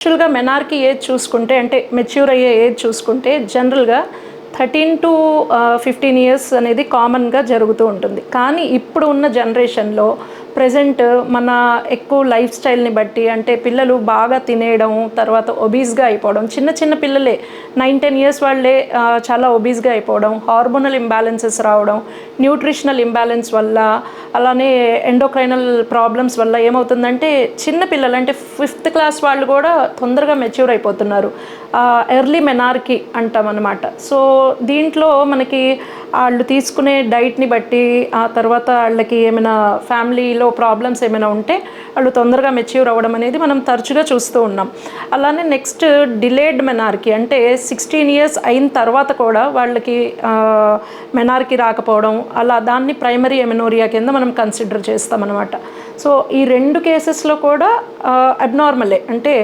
యాక్చువల్గా మెనార్కి ఏజ్ చూసుకుంటే అంటే మెచ్యూర్ అయ్యే ఏజ్ చూసుకుంటే జనరల్గా థర్టీన్ టు ఫిఫ్టీన్ ఇయర్స్ అనేది కామన్గా జరుగుతూ ఉంటుంది. కానీ ఇప్పుడు ఉన్న జనరేషన్లో ప్రజెంట్ మన ఎక్కువ లైఫ్ స్టైల్ని బట్టి అంటే పిల్లలు బాగా తినేయడం తర్వాత ఒబీస్గా అయిపోవడం చిన్న చిన్న పిల్లలే నైన్ టెన్ ఇయర్స్ వాళ్ళే చాలా ఒబీస్గా అయిపోవడం హార్మోనల్ ఇంబ్యాలెన్సెస్ రావడం న్యూట్రిషనల్ ఇంబ్యాలెన్స్ వల్ల అలానే ఎండోక్రైనల్ ప్రాబ్లమ్స్ వల్ల ఏమవుతుందంటే చిన్న పిల్లలు అంటే ఫిఫ్త్ క్లాస్ వాళ్ళు కూడా తొందరగా మెచ్యూర్ అయిపోతున్నారు. ఎర్లీ మెనార్కి అంటాం అనమాట సో దీంట్లో మనకి వాళ్ళు తీసుకునే డైట్ని బట్టి ఆ తర్వాత వాళ్ళకి ఏమైనా ఫ్యామిలీ ఫ్యామిలీలో ప్రాబ్లమ్స్ ఏమైనా ఉంటే వాళ్ళు తొందరగా మెచ్యూర్ అవ్వడం అనేది మనం తరచుగా చూస్తూ ఉన్నాం. అలానే నెక్స్ట్ డిలేడ్ మెనార్కి అంటే సిక్స్టీన్ ఇయర్స్ అయిన తర్వాత కూడా వాళ్ళకి మెనార్కి రాకపోవడం అలా దాన్ని ప్రైమరీ ఎమెనోరియా కింద మనం కన్సిడర్ చేస్తాం అనమాట సో ఈ రెండు కేసెస్లో కూడా అబ్నార్మలే అంటే